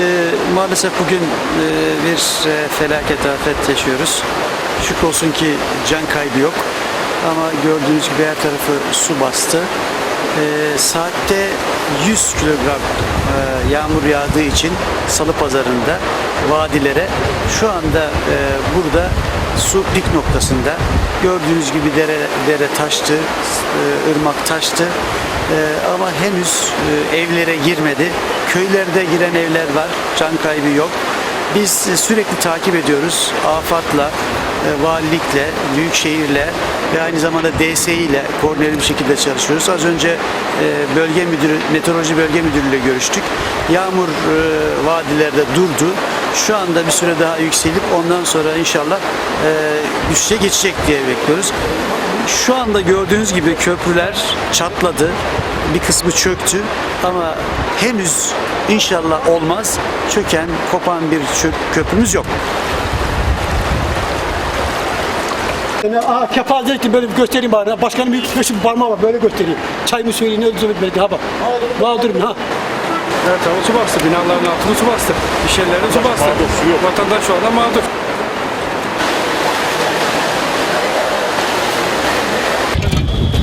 Ee, maalesef bugün e, bir e, felaket afet yaşıyoruz. Şükür olsun ki can kaybı yok. Ama gördüğünüz gibi her tarafı su bastı. Ee, saatte 100 kilogram e, yağmur yağdığı için Salı Pazarı'nda vadilere şu anda e, burada su pik noktasında. Gördüğünüz gibi dere, dere taştı, e, ırmak taştı. E, ama henüz e, evlere girmedi. Köylerde giren evler var, can kaybı yok. Biz e, sürekli takip ediyoruz. AFAD'la, e, valilikle, büyükşehirle ve aynı zamanda DSİ ile koordineli bir şekilde çalışıyoruz. Az önce e, bölge müdürü, meteoroloji bölge müdürüyle görüştük. Yağmur e, vadilerde durdu. Şu anda bir süre daha yükselip ondan sonra inşallah e, düşüşe geçecek diye bekliyoruz. Şu anda gördüğünüz gibi köprüler çatladı. Bir kısmı çöktü ama henüz inşallah olmaz. Çöken, kopan bir köprümüz yok. Yani, aa, kefazelikle böyle bir göstereyim bari. Başkanım bir peşin parmağı var böyle göstereyim. Söyleyin öyle söyleyeyim. Ha bak. Mağdurum ha. Evet hava su bastı. Binaların altını su bastı. İş yerlerini su bastı. Vatandaş şu anda mağdur.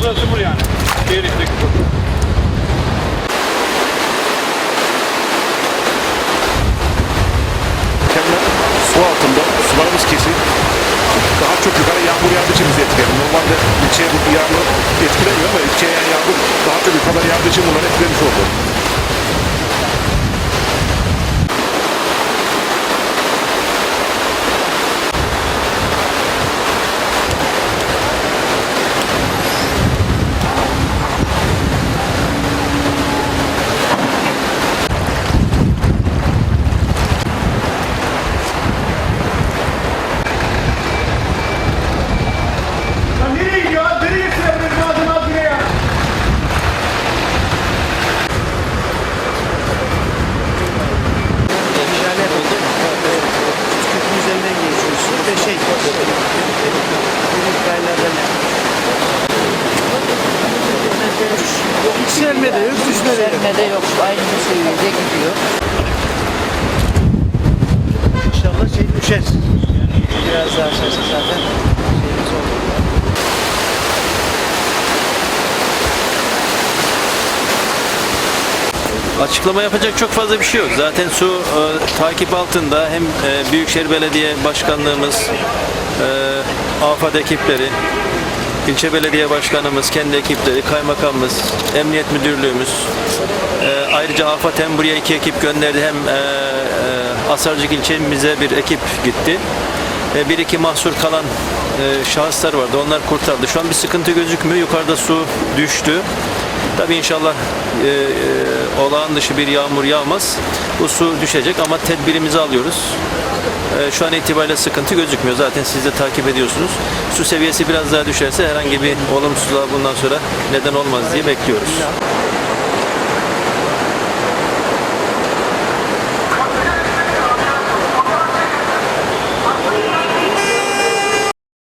Burası bu yani. Kemer su altında, çok yukarı yağmur yağdığı için bizi etkiledi. Normalde ilçeye bu yağmur etkilemiyor ama ilçeye yağmur daha çok yukarıdan yağdığı için bunları etkilemiş oldu. Şelale oldu. Köprünün üzerinden geçiyor su ve şey Yaylardan Yükselme de yok, düşme de yok. Yükselmede yok. Aynı seviyede gidiyor. İnşallah şey düşer. Biraz daha aşağısı zaten şeyimiz oldu. Açıklama yapacak çok fazla bir şey yok. Zaten su e, takip altında hem e, Büyükşehir Belediye Başkanlığımız, e, AFAD ekipleri, ilçe belediye başkanımız, kendi ekipleri, kaymakamımız, emniyet müdürlüğümüz, e, ayrıca AFAD hem buraya iki ekip gönderdi hem e, e, Asarcık ilçemize bir ekip gitti. E, bir iki mahsur kalan e, şahıslar vardı. Onlar kurtardı. Şu an bir sıkıntı gözükmüyor. Yukarıda su düştü. Tabii inşallah e, e, olağan dışı bir yağmur yağmaz. Bu su düşecek ama tedbirimizi alıyoruz. E, şu an itibariyle sıkıntı gözükmüyor. Zaten siz de takip ediyorsunuz. Su seviyesi biraz daha düşerse herhangi bir olumsuzluğa bundan sonra neden olmaz diye bekliyoruz.